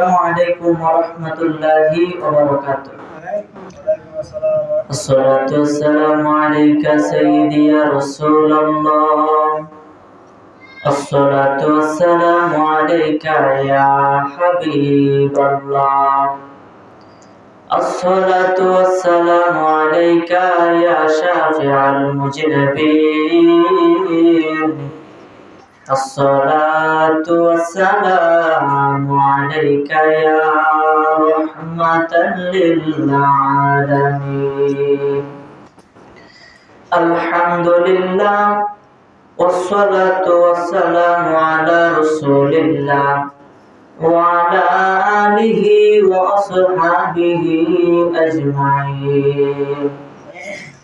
السلام عليكم ورحمة الله وبركاته. الصلاة والسلام عليك سيدي يا رسول الله. الصلاة والسلام عليك يا حبيب الله. الصلاة والسلام عليك يا شافع المجنبين الصلاة والسلام عليك يا رحمة للعالمين. الحمد لله والصلاة والسلام على رسول الله وعلى آله وأصحابه أجمعين.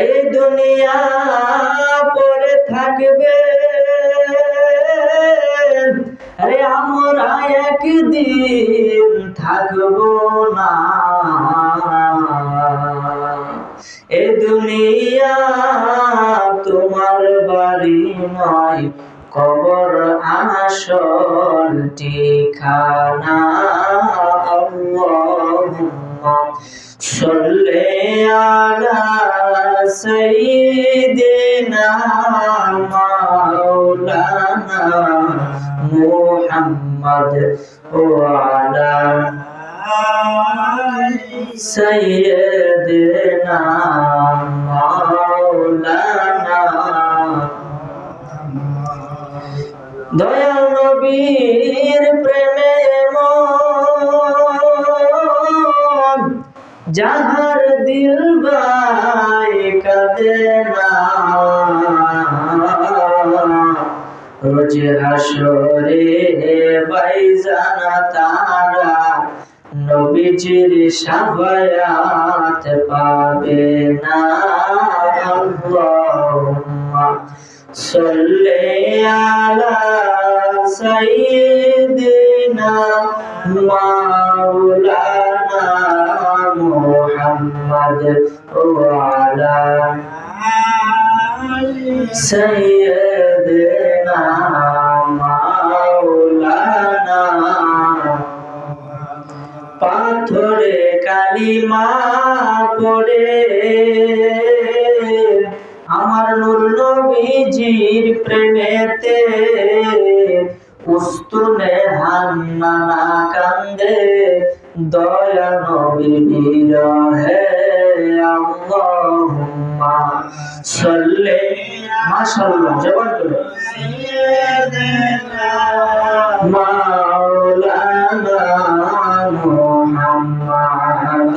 এই দুনিয়া পরে থাকবে। আরে আমরা একদিন থাকব না। এ দুনিয়া তোমার বাড়ি নয়, কবর আসল ঠিকানা। সাল্লি আলা সাইয়্যিদিনা মাওলানা মুহাম্মদ ওয়া আলা سيدنا مولانا দয়াল নবীর প্রেমে মন যাহার দিল বাই কাঁদে না। রোজ হাসরে বাই জানা তারা, নবীজির সাফায়াত পাবে না। আল্লাহুম্মা আলা সাইয়্যিদিনা মাওলানা ওয়া আলা সাইয়্যিদিনা মাওলানা পাথরে কালিমা পড়ে আমার নূর নবীজির প্রেমেতে উস্তুনে হান্নানা কান্দে দয়া নবীর বিরহে আল্লাহুম্মা সাল্লি মাশাআল্লাহ জবান করে মাওলানা মুহাম্মদ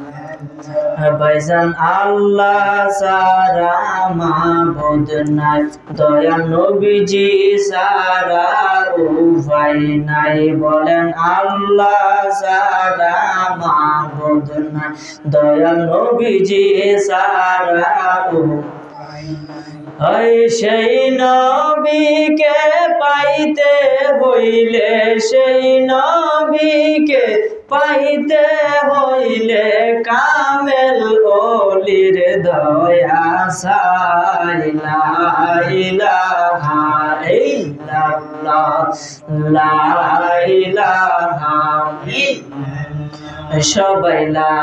ভাইজান, আল্লাহ সারা মাবুদ নাই। দয়া নবীজি সারা উপায় নাই। বলেন, আল্লাহ সারা মাবুদ নাই। দয়া নবীজি সারা ওই সেই নবীকে পাইতে হইলে সেই নবীকে পাইতে হইলে কামেল ওলির দয়া সাইলা ইলাহা ইল্লাল্লাহ, লা ইলাহা সবাই লা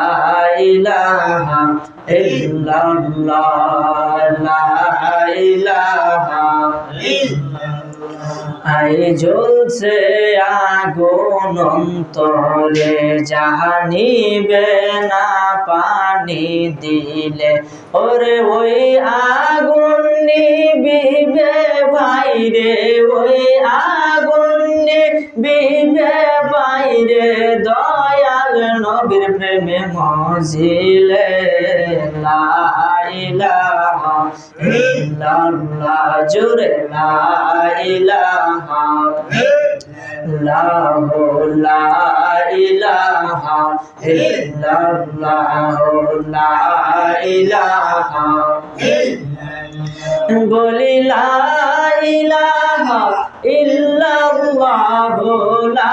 ইলাহা ইল্লাল্লাহ, লা ইলাহা আই জ্বলছে আগুন অন্তরে। জাহানিবে না পানি দিলে, ওরে ওই আগুন নিবিবে ভাইরে, ওই আগুন নিবিবে ভাইরে দয়াল নবীর প্রেমে মজিলে লা ইলাহা ইল্লাল্লাহ জোরে লা ইলাহা লাহু লা ইলাহা ইল্লাল্লাহ লা ইলাহা বলি লা ইলাহা ইল্লাল্লাহ লা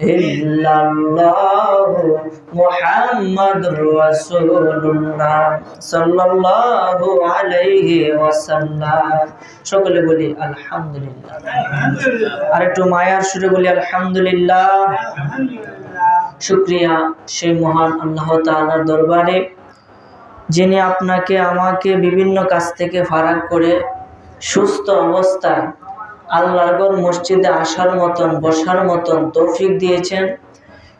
ইল্লাল্লাহ মুহাম্মাদুর রাসূলুল্লাহ সাল্লাল্লাহু আলাইহি ওয়াসাল্লাম। সকলে বলি আলহামদুলিল্লাহ। আর একটু মায়ার সুরে বলি আলহামদুলিল্লাহ। শুক্রিয়া সেই মহান আল্লাহ তাআলার দরবারে যিনি আপনাকে আমাকে বিভিন্ন কাজ থেকে ফারাক করে সুস্থ অবস্থায় আল্লাহর মসজিদে আসার মতন বসার মতন তৌফিক দিয়েছেন।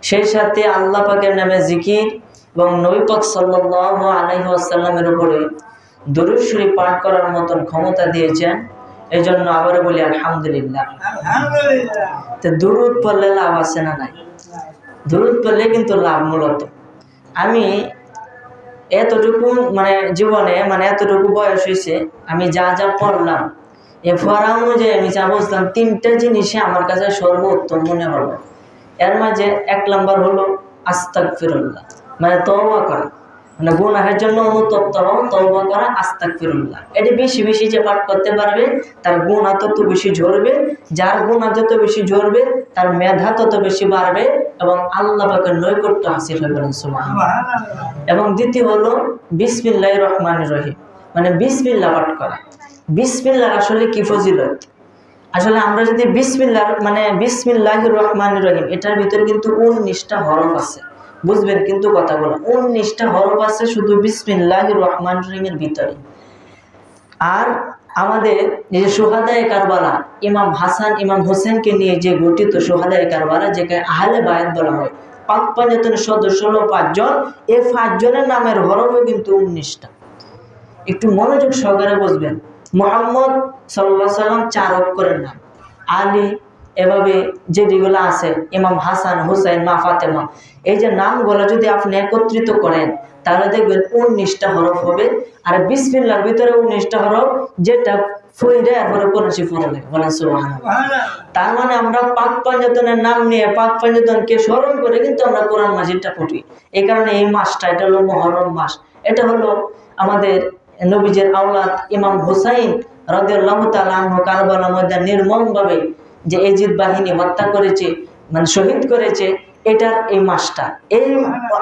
সেই সাথে আল্লাহ পাকের নামে জিকির এবং নৈপক সাল্লাহ আলাইহি আসাল্লামের উপরে দরুদ শরীফ পাঠ করার মতন ক্ষমতা দিয়েছেন। এই জন্য আবারও বলি আলহামদুলিল্লাহ। তো দুরুদ পড়লে লাভ আছে না নাই? দুরুদ পড়লে কিন্তু লাভ মূলত। আমি এতটুকু মানে জীবনে মানে এতটুকু বয়স হয়েছে আমি যা যা পড়লাম পড়া অনুযায়ী আমি যা বুঝলাম তিনটা জিনিসে আমার কাছে সর্বোত্তম মনে হলো এর মাঝে এক নম্বর হলো আস্তাক ফিরুল্লাহ মানে তওবা করা। মানে গুনাহের জন্য অনুতপ্ত হও তওবা করা আস্তাক ফিরুল্লাহ এটি বেশি বেশি যে পাঠ করতে পারবে তার গুণা তত বেশি ঝরবে যার গুণা যত বেশি ঝরবে তার মেধা তত বেশি বাড়বে এবং আল্লাহ পাকের নৈকট্য হাসিল হবে সুবহানাল্লাহ। এবং দ্বিতীয় হলো বিসমিল্লাহ রহমান রহিম মানে বিসমিল্লা পাঠ করা। বিসমিল্লার আসলে কি ফজিলত? আসলে আমরা যদি বিসমিল্লার মানে বিসমিল্লাহ রহমান রহিম, এটার ভিতরে কিন্তু উনিশটা হরফ আছে। বুঝবেন কিন্তু কথা কথাগুলো। উনিশটা হরফ আছে শুধু বিসমিল্লাহ রহমান রহিমের ভিতরে আর আমাদের যে সোহাদায় কারবালা, ইমাম হাসান, ইমাম হোসেনকে নিয়ে যে গঠিত সোহাদায় কারবালা যেখানে আহলে বায়াত বলা হয় পাক পাঞ্জাতনের সদস্য হলো পাঁচজন, এই পাঁচজনের নামের হরফও কিন্তু উনিশটা একটু মনোযোগ সহকারে বুঝবেন। মোহাম্মদ সাল্লাহ সাল্লাম চারক করেন নাম আলী এভাবে যেগুলো আছে, ইমাম হাসান, হুসাইন, মা ফাতেমা, এই যে নামগুলো যদি আপনি একত্রিত করেন, তাহলে দেখবেন উনিশটা হরফ হবে। আর বিসমিল্লার ভিতরে উনিশটা হরফ, যেটা তার মানে আমরা পাক নাম নিয়ে পাক স্মরণ করে কিন্তু আমরা কোরআন এই কারণে এই মাসটা, এটা হলো মাস। এটা হলো আমাদের নবীজের আওলাদ ইমাম হুসাইন রাদিয়াল্লাহু তাআলা আনহু কারবালার নির্মমভাবে যে এজিদ বাহিনী হত্যা করেছে মানে শহীদ করেছে এটার এই মাসটা। এই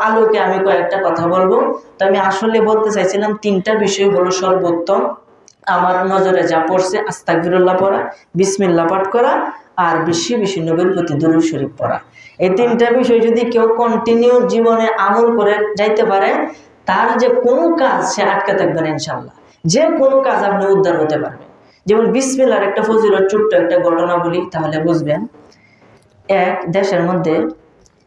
আলোকে আমি কয়েকটা কথা বলব। তো আমি আসলে বলতে চাইছিলাম, তিনটা বিষয় হলো সর্বোত্তম। আমার নজরে যা পড়ছে আস্তাকবিরুল্লাহ পড়া, বিসমিল্লাহ পাঠ করা, আর বেশি বেশি নবীর প্রতি দরুদ শরীফ পড়া। এই তিনটা বিষয় যদি কেউ কন্টিনিউ জীবনে আমল করে যাইতে পারে তার যে কোনো কাজ সে আটকে থাকবে না ইনশাল্লাহ যে কোনো কাজ আপনি উদ্ধার হতে পারবেন। যেমন বিসমিল্লার একটা ফজিলত, ছোট্ট একটা ঘটনা বলি, তাহলে বুঝবেন, এক দেশের মধ্যে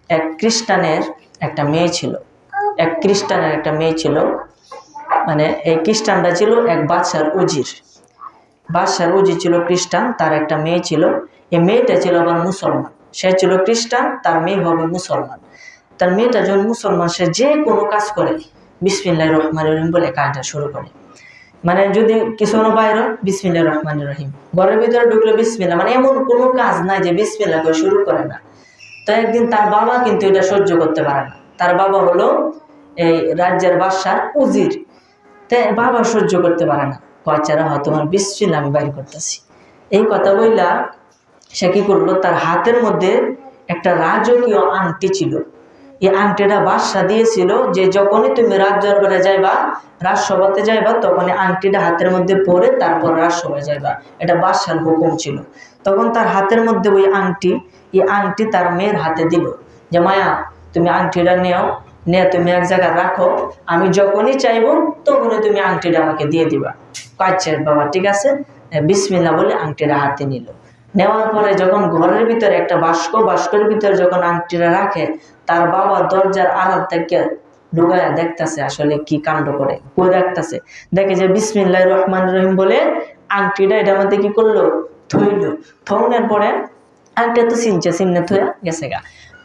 এক খ্রিস্টানের একটা মেয়ে ছিল। এক খ্রিস্টানের একটা মেয়ে ছিল। মানে এই খ্রিস্টানটা ছিল এক বাদশার উজির। বাদশার উজির ছিল খ্রিস্টান, তার একটা মেয়ে ছিল। এই মেয়েটা ছিল আবার মুসলমান। সে ছিল খ্রিস্টান, তার মেয়ে হবে মুসলমান। তার মেয়েটা যখন মুসলমান, সে যে কোনো কাজ করে বিসমিল্লাহ রহমান রহিম বলে কাজটা শুরু করে। মানে যদি কিছু বাইর বিসমিল্লাহ রহমান রহিম। ঘরের ভিতরে ঢুকলে বিসমিল্লা মানে এমন কোনো কাজ নাই যে বিসমিল্লা করে শুরু করে না। তো একদিন তার বাবা কিন্তু এটা সহ্য করতে পারে না। তার বাবা হলো এই রাজ্যের বাদশার উজির। তাই বাবা সহ্য করতে পারে না। বাচ্চারা হয়, তোমার বিসমিল্লা আমি বাইর করতেছি। এই কথা বইলা সে কি করল? তার হাতের মধ্যে একটা রাজকীয় আংটি ছিল। এই আংটিটা বাদশা দিয়েছিল যে যখনই তুমি রাজ দরবারে যাইবা, রাজসভাতে যাইবা তখন এই আংটিটা হাতের মধ্যে পরে তারপর রাজসভায় যাইবা। এটা বাদশার হুকুম ছিল। তখন তার হাতের মধ্যে ওই আংটি এই আংটি তার মেয়ের হাতে দিল যে, মায়া, তুমি আংটিটা নেও, নিয়ে তুমি এক জায়গায় রাখো, আমি যখনই চাইব তখনই তুমি আংটিটা আমাকে দিয়ে দিবা। কাচ্ছের বাবা, ঠিক আছে। বিসমিল্লা বলে আংটিটা হাতে নিল। নেওয়ার পরে যখন ঘরের ভিতরে একটা বাস্ক বাস্কের ভিতরে যখন আংটিটা রাখে, তার বাবা দরজার আড়াল থেকে ঢুকায় দেখতেছে আসলে কি কাণ্ড করে, কই রাখতেছে। দেখে যে বিসমিল্লাহ রহমান রহিম বলে, আংটিটা এটার মধ্যে কি করল? থইল থৌনের পরে আংটিটা তো চিনছে চিহ্নে থইয়া গেছে গা।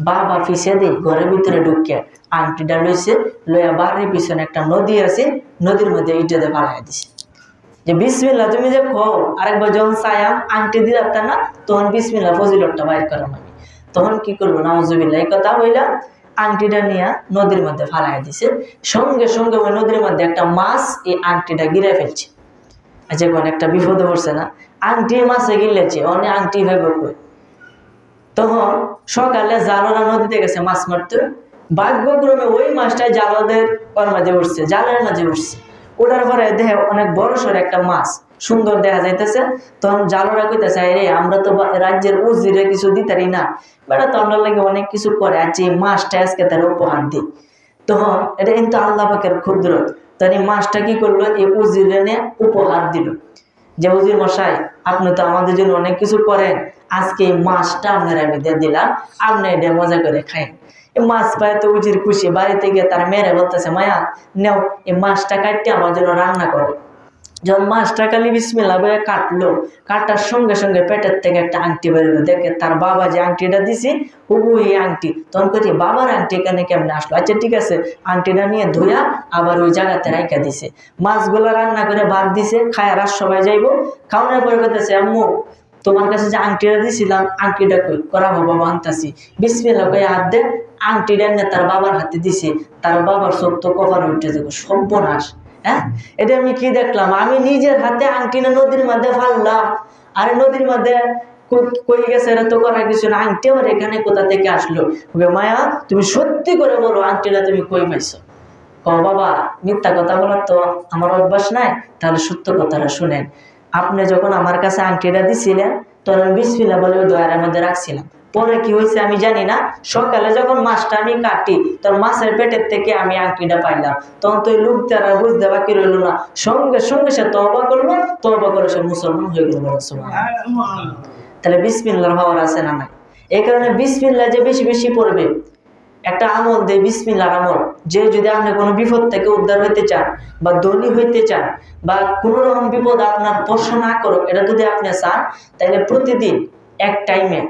বাবা পিছিয়ে দিয়ে ঘরের ভিতরে ঢুকিয়ে আংটিটা লইছে, লইয়া বাড়ির পিছনে একটা নদী আছে, নদীর মধ্যে ইটাতে পাড়াই দিছে। যে বিসমিল্লা তুমি যে খো আরেকবার যখন চায়াম আংটি দিয়ে রাখতাম না, তখন বিসমিল্লা ফজিলতটা বাইর করাম আমি তখন কি করল নামজুবিল্লা এই কথা হইলা আংটিটা নিয়ে নদীর মধ্যে ফালাই দিছে। সঙ্গে সঙ্গে ওই নদীর মধ্যে একটা মাছ এই আংটিটা গিরে ফেলছে। কোন একটা বিপদে পড়ছে না, আংটি মাছে গিলেছে অনেক আংটি ভেবে তখন সকালে জালরা নদীতে গেছে মাছ মারতে। ভাগ্যক্রমে ওই মাছটা জালদের ওর মাঝে উঠছে, জালের মাঝে উঠছে। ওটার পরে দেখে অনেক বড় সড় একটা মাছ সুন্দর দেখা যাইতেছে। তখন জালরা কইতেছে রে আমরা তো রাজ্যের উজিরে কিছু দিতারি না। বেটা তো আমরা লাগে অনেক কিছু করে আজকে এই মাছটা আজকে তার উপহার দিই। তখন এটা কিন্তু আল্লাহ পাকের ক্ষুদ্র তার এই মাছটা কি করল? এই উজিরে নিয়ে উপহার দিল। যে উজির মশাই, আপনি তো আমাদের জন্য অনেক কিছু করেন। আজকে এই মাছটা আপনার আমি দিয়ে দিলাম। আপনি এটা মজা করে এই মাছ পায় তো উজির খুশি, বাড়িতে গিয়ে তার মেরে বলতেছে, মায়া, নেও এই মাছটা কাটতে আমার জন্য রান্না করো। যখন মাছটা কালি বিসমিল্লা বলে কাটলো। কাটার সঙ্গে সঙ্গে পেটের থেকে একটা আংটি বেরোলো দেখে তার বাবা যে আংটিটা দিছি হুবু এই আংটি। তখন কইছে, বাবার আংটি এখানে কেমনে আসলো? আচ্ছা ঠিক আছে, আংটিটা নিয়ে ধুয়া আবার ওই জায়গাতে রাইখা দিছে। মাছগুলো রান্না করে ভাত দিছে, খায় রাত সবাই যাইবো। খাওয়ানোর পরে কথা আম্মু তোমার কাছে যে আংটিটা দিছিলাম, আংটিটা কই? করা বাবা, আনতাছি। বিসমিল্লা কই হাত দে, আংটিটা নিয়ে তার বাবার হাতে দিছে। তার বাবার চোখ তো কভার উঠে যাবে, সর্বনাশ হ্যাঁ? এটা আমি কি দেখলাম? আমি নিজের হাতে আংটিটা নদীর মধ্যে ফাললাম। আর নদীর মধ্যে কই- গেছে? এটা তো করার কিছু না আংটি আমার এখানে কোথা থেকে আসলো? মায়া, তুমি সত্যি করে বলো আংটিটা তুমি কই পাইছো? ও বাবা, মিথ্যা কথা বলার তো আমার অভ্যাস নাই। তাহলে সত্য কথাটা শুনেন। আপনি যখন আমার কাছে আংটিটা দিছিলেন তখন আমি বিসমিল্লা বলে ওই দয়ারের মধ্যে রাখছিলাম। পরে কি হয়েছে আমি জানি না সকালে যখন মাছটা আমি কাটি তখন মাছের পেটের থেকে আমি আংটিটা পাইলাম। তখন তো লোক তারা বুঝতে বাকি রইল না। সঙ্গে সঙ্গে সে তবা করল তবা করে সে মুসলমান হয়ে গেল তাহলে বিসমিল্লার হওয়ার আছে না নাই? এই কারণে বিসমিল্লা যে বেশি বেশি পড়বে একটা আমল দেয় বিসমিল্লার আমল। যে যদি আপনি কোনো বিপদ থেকে উদ্ধার হইতে চান বা ধনী হইতে চান বা কোনো রকম বিপদ আপনার স্পর্শ না করুক, এটা যদি আপনি চান, তাহলে প্রতিদিন এক টাইমে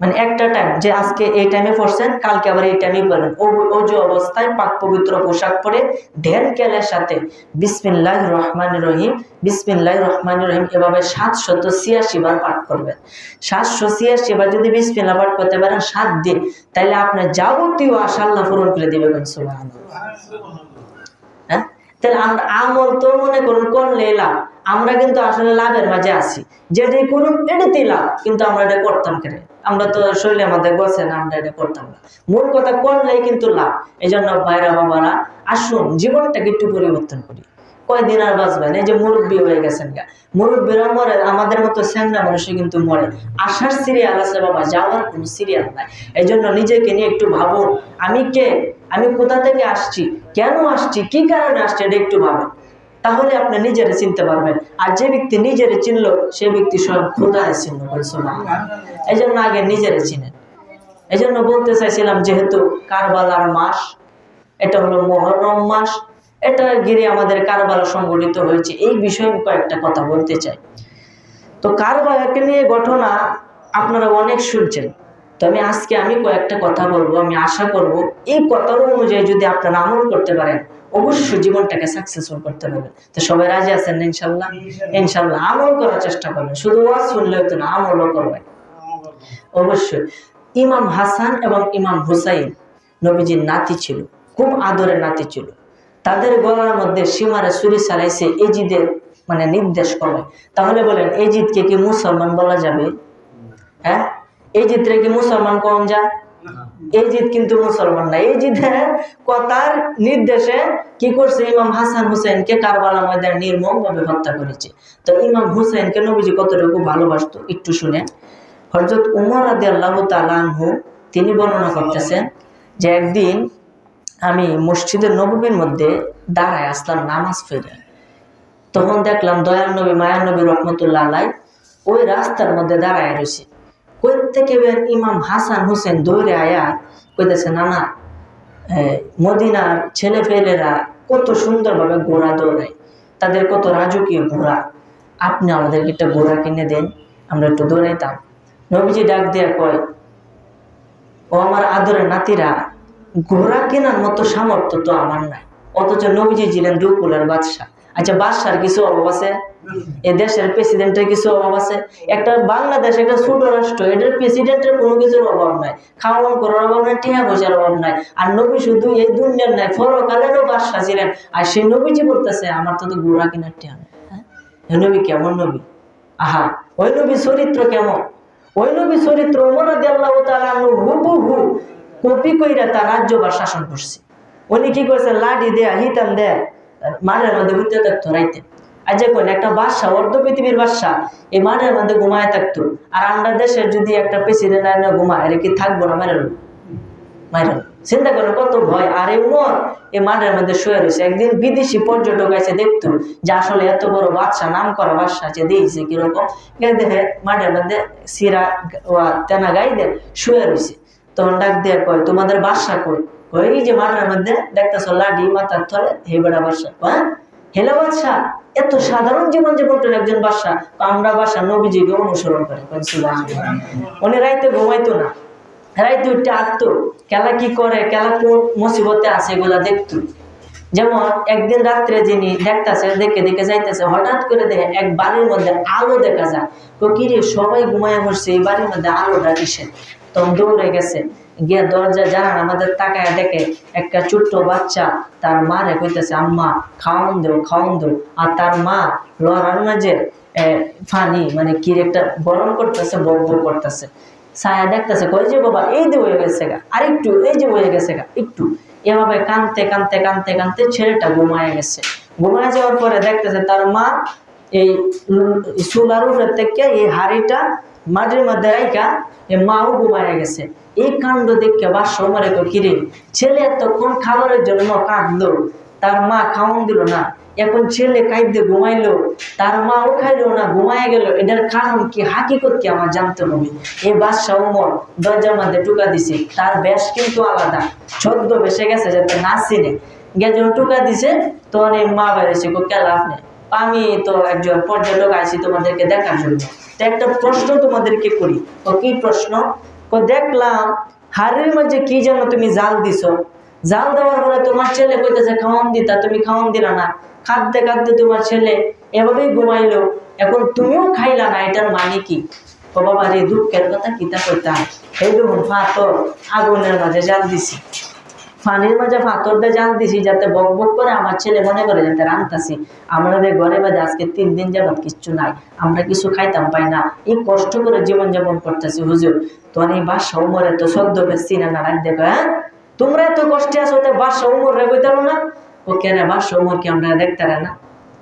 মানে একটা টাইম যে আজকে এই টাইমে পড়ছেন, কালকে আবার এই টাইমে পড়বেন। অজু অবস্থায় পাক পবিত্র পোশাক পরে ধ্যান কেলের সাথে বিসমিল্লাহ রহমান রহিম বিসমিল্লাহ রহমান রহিম, এভাবে সাতশত ছিয়াশি বার পাঠ করবেন। সাতশো ছিয়াশি বার যদি বিসমিল্লাহ পাঠ করতে পারেন, সাত দিন তাহলে আপনার যাবতীয় আশা আল্লাহ পূরণ করে দিবে হ্যাঁ? তাহলে আমরা আমল তো মনে করুন করলে লাভ, আমরা কিন্তু আসলে লাভের মাঝে আছি। যেটাই করুন, এটাতেই লাভ, কিন্তু আমরা এটা করতাম কেন? আমরা তো শরীরে আমাদের গছে না, আমরা এটা করতাম না। মূল কথা করলেই কিন্তু লাভ। এই জন্য ভাইরা, বাবারা, আসুন, জীবনটাকে একটু পরিবর্তন করি। কয়দিন আর বাঁচবেন এই যে মুরব্বী হয়ে গেছেন গা। মুরব্বীরা মরে, আমাদের মতো স্যাংরা মানুষই কিন্তু মরে। আসার সিরিয়াল আছে, বাবা, যাওয়ার কোনো সিরিয়াল নাই। এই জন্য নিজেকে নিয়ে একটু ভাবুন, আমি কে? আমি কোথা থেকে আসছি? কেন আসছি? কি কারণে আসছি? এটা একটু ভাবুন। তাহলে আপনি নিজেরে চিনতে পারবেন। আর যে ব্যক্তি নিজেরে চিনল, সে ব্যক্তি স্বয়ং খোদায় চিনল এই জন্য আগে নিজেরে চিনেন। এই জন্য বলতে চাইছিলাম যেহেতু কারবালার মাস, এটা হলো মহরম মাস, এটা ঘিরে আমাদের কারবালা সংগঠিত হয়েছে। এই বিষয়ে কয়েকটা কথা বলতে চাই। তো কারবালাকে নিয়ে ঘটনা আপনারা অনেক শুনছেন। তো আমি আজকে আমি কয়েকটা কথা বলব, আমি আশা করব এই কথার অনুযায়ী যদি আপনারা আমল করতে পারেন অবশ্যই জীবনটাকে সাকসেসফুল করতে পারবেন তো সবাই রাজি আছেন ইনশাল্লাহ? ইনশাল্লাহ, আমল করার চেষ্টা করবেন। শুধু ওয়াজ শুনলে হতো না, আমলও করবেন। অবশ্যই, ইমাম হাসান এবং ইমাম হুসাইন নবীজির নাতি ছিল, খুব আদরের নাতি ছিল। তাদের গলার মধ্যে সীমারে ছুরি চালাইছে এজিদের মানে নির্দেশ করে তাহলে বলেন, এজিদকে কি মুসলমান বলা যাবে? হ্যাঁ? এজিদরে কি মুসলমান কম যা এজিদ কিন্তু মুসলমান না। এজিদের কথার নির্দেশে কি করছে? ইমাম হাসান হুসেনকে কারবালা ময়দান নির্মম ভাবে হত্যা করেছে। তো ইমাম হুসেনকে নবীজি কতটুকু ভালোবাসতো? একটু শুনেন হজরত উমর আদি আল্লাহ তালানহু তিনি বর্ণনা করতেছেন যে একদিন আমি মসজিদের নবীর মধ্যে দাঁড়ায় আসলাম, নামাজ ফেরে তখন দেখলাম দয়াল নবী মায়ার নবী রহমতুল্লাহ আলাই ওই রাস্তার মধ্যে দাঁড়ায় রয়েছে। থেকে বের ইমাম হাসান হোসেন দৌড়ে আয়া কইতেছে নানা মদিনার ছেলে ফেলেরা কত সুন্দরভাবে ঘোড়া দৌড়ায়, তাদের কত রাজকীয় ঘোড়া। আপনি আমাদেরকে একটা ঘোড়া কিনে দেন, আমরা একটু দৌড়াইতাম। নবীজি ডাক দিয়া কয়, ও আমার আদরের নাতিরা, ঘোড়া কেনার মতো সামর্থ্য তো আমার নাই, অথচ নবীজি ছিলেন দুকুলের বাদশাহ। আচ্ছা বাদশার কিছু অভাব আছে? এ দেশের প্রেসিডেন্টের কিছু অভাব আছে? একটা বাংলাদেশ, একটা ছোট রাষ্ট্র, এটার প্রেসিডেন্টের কোনো কিছুর অভাব নাই। খাওয়ান করার অভাব নাই টিহা পয়সার অভাব নাই। আর নবী শুধু এই দুনিয়ার নাই ফরকালেরও বাদশাহ ছিলেন। আর সেই নবীজি বলতেছে, আমার তো তো ঘোড়া কেনার নেই। হ্যাঁ? নবী কেমন নবী? আহা, ওই নবী চরিত্র কেমন? ওই নবী চরিত্র ওমর আল্লাহ তাআলা হুবহু কপি কইরা তার রাজ্য বা শাসন করছে। উনি কি করছে? লাঠি দেয়া, হিতান দেয়। মাঠের মধ্যে ঘুরতে থাকতো রাইতে। আর যে কোন একটা বাদশা, অর্ধ পৃথিবীর বাদশা, এই মাঠের মধ্যে ঘুমায় থাকতো। আর আমরা দেশের যদি একটা প্রেসিডেন্ট আইনে ঘুমায় এটা কি থাকব না মারেল চিন্তা করেন কত ভয়। আর এই উমর, এই মাঠের মধ্যে শুয়ে রয়েছে। একদিন বিদেশি পর্যটক আছে দেখতো যে আসলে এত বড় বাদশা নাম করা বাদশা আছে দিয়েছে কীরকম। দেখে মাঠের মধ্যে সিরা তেনা গাই দে শুয়ে রয়েছে। তখন ডাক দিয়ে কয় তোমাদের বাসা কই? ওই যে মাঠের মধ্যে দেখতেছো লাডি মাথার থলে, হে বেড়া বাসা হ্যাঁ? হেলা বাদশা এত সাধারণ জীবন করে একজন বাসা আমরা বাসা নবীজিকে অনুসরণ করে উনি রাইতে ঘুমাইতো না, রাইতে উঠতে কি করে কোন মুসিবতে আছে এগুলা দেখতো। যেমন একদিন রাত্রে যিনি দেখতেছে, দেখে দেখে যাইতেছে, হঠাৎ করে দেখে এক বাড়ির মধ্যে আলো দেখা যায়। তো কি রে সবাই ঘুমায় বসছে, এই বাড়ির মধ্যে আলোটা কিসে তখন দৌড়ে গেছে। গিয়ে দরজা জানান, আমাদের তাকায় দেখে একটা ছোট্ট বাচ্চা তার মা রে কইতেছে, আম্মা খাওয়ান দেও খাওয়ান দেও। আর তার মা লড়ার মাঝে ফানি মানে কি একটা গরম করতেছে, বক বক করতেছে। ছায়া দেখতেছে, কই যে বাবা, এই যে হয়ে গেছে গা আরেকটু এই যে হয়ে গেছে গা, একটু। এভাবে কানতে কানতে কানতে কানতে ছেলেটা ঘুমায় গেছে। ঘুমায় যাওয়ার পরে দেখতেছে তার মা এই চুলার উপরে থেকে এই হাড়িটা মাটির মধ্যে রাইকা এ মাও ঘুমায় গেছে। এই কাণ্ড দেখে বাসা মারে কিরে, ছেলে এতক্ষণ খাবারের জন্য কাঁদলো? তার মা খাওয়ান দিল না। এখন ছেলে খাইতে ঘুমাইলো। তার মাও খাইলো না ঘুমায় গেল। এটার কারণ কি? হাকিকত কি আমার জানতে হবে? এই বাদশাহ উমর দরজার মধ্যে টুকা দিছে। তার বেশ কিন্তু আলাদা। ছদ্ম বেসে গেছে যাতে না চিনে। যখন টুকা দিছে, তখন এই মা বেড়েছে। কেলা আপনি আমি তো একজন পর্যটক আছি তোমাদেরকে দেখার জন্য। তো একটা প্রশ্ন তোমাদেরকে করি। ও কি প্রশ্ন? ও দেখলাম হারের মধ্যে কি যেন তুমি জাল দিছ। জাল দেওয়ার পরে তোমার ছেলে কইতেছে, খাওয়ান দিতা তুমি খাওয়ান দিলা না। খাদ্যে খাদ্যে তোমার ছেলে এভাবেই ঘুমাইলো। এখন তুমিও খাইলা না, এটার মানে কি? ও বাবা, রে, দুঃখের কথা কিতা কইতাম এই দেখুন ফাতর আগুনের মাঝে জাল দিছি। পানির মাঝে ফাতর দিয়ে জাল দিছি যাতে বক বক করে আমার ছেলে মনে করে যাতে রান্তাছি। আমাদের ঘরে বাজে আজকে তিন দিন যাবৎ কিচ্ছু নাই, আমরা কিছু খাইতাম পাই না। এই কষ্ট করে জীবন যাপন করতেছি, হুজুর। তোর এই বাসা উমরে তো সদ্য বেশি না না, রাখ দেখো হ্যাঁ? তোমরা এত কষ্টে আছো বাসা উমর রে বইতে না? ও কেন বাসা উমর কি আমরা দেখতে না?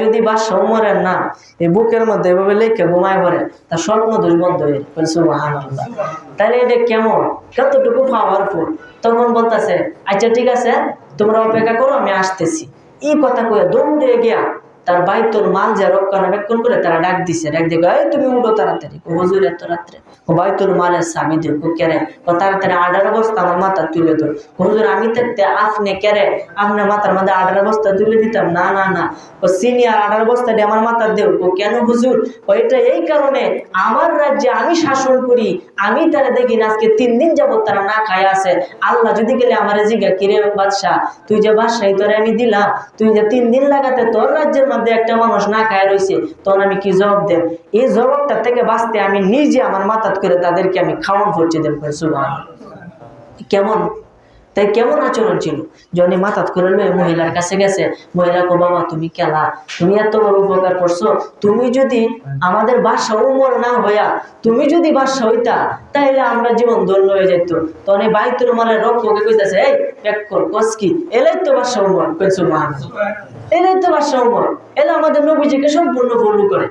যদি বাদশাহ উমরের না এই বুকের মধ্যে এভাবে লেখে ঘুমায় পড়ে তার স্বপ্ন দোষ বন্ধ হয়ে বলছে সুবহানাল্লাহ। তাহলে এটা কেমন? কতটুকু পাওয়ারফুল তখন বলতেছে আচ্ছা ঠিক আছে, তোমরা অপেক্ষা করো, আমি আসতেছি। এই কথা কয়ে দৌড়ে গিয়া তার বাইতুল মাল যে রক্ষণাবেক্ষণ করে তারা ডাক দিছে। ডাক দিয়ে এই তুমি উঠো তাড়াতাড়ি। ও হুজুর, এত রাত্রে। ও বাইতুল মালের স্বামী দিও ও কেরে? ও তাড়াতাড়ি আডার অবস্থা আমার মাথা তুলে তোর হুজুর, আমি থাকতে আপনি কেরে? আপনার মাথার মধ্যে আডার অবস্থা তুলে দিতাম। না না না। ও সিনিয়র, আডার অবস্থাটি আমার মাথার দেও। ও কেন হুজুর? ও এটা এই কারণে আমার রাজ্যে আমি শাসন করি। আমি তারা দেখি না, আজকে তিন দিন যাবত তারা না খায় আছে। আল্লাহ যদি গেলে আমার জিগা কিরে বাদশাহ, তুই যে বাদশাহী তোরে আমি দিলাম, তুই যে তিন দিন লাগাতে তোর রাজ্যের মধ্যে একটা মানুষ না খায় রয়েছে তখন আমি কি জবাব দেব? এই জবাবটা থেকে বাঁচতে আমি নিজে আমার মাথাত করে তাদেরকে আমি খাওয়ান করছি দেব কেমন? তাই কেমন আচরণ ছিল? জনি মাথাত করে লয়ে মহিলার কাছে গেছে, মহিলা কো বাবা, তুমি কেলা? তুমি এত বড় উপকার করছ। তুমি যদি আমাদের বাসা উমর না হইয়া, তুমি যদি বাসা হইতা তাহলে আমরা জীবন ধন্য হয়ে যেত এই বাইতুল মালের রক্ষকে কইতাছে, এই, এক কর কসকি এলাই তো বাসা উমর। কইছো মহান এলাই তো বাসা উমর। এলা আমাদের নবীজিকে সম্পূর্ণ ফলো করে।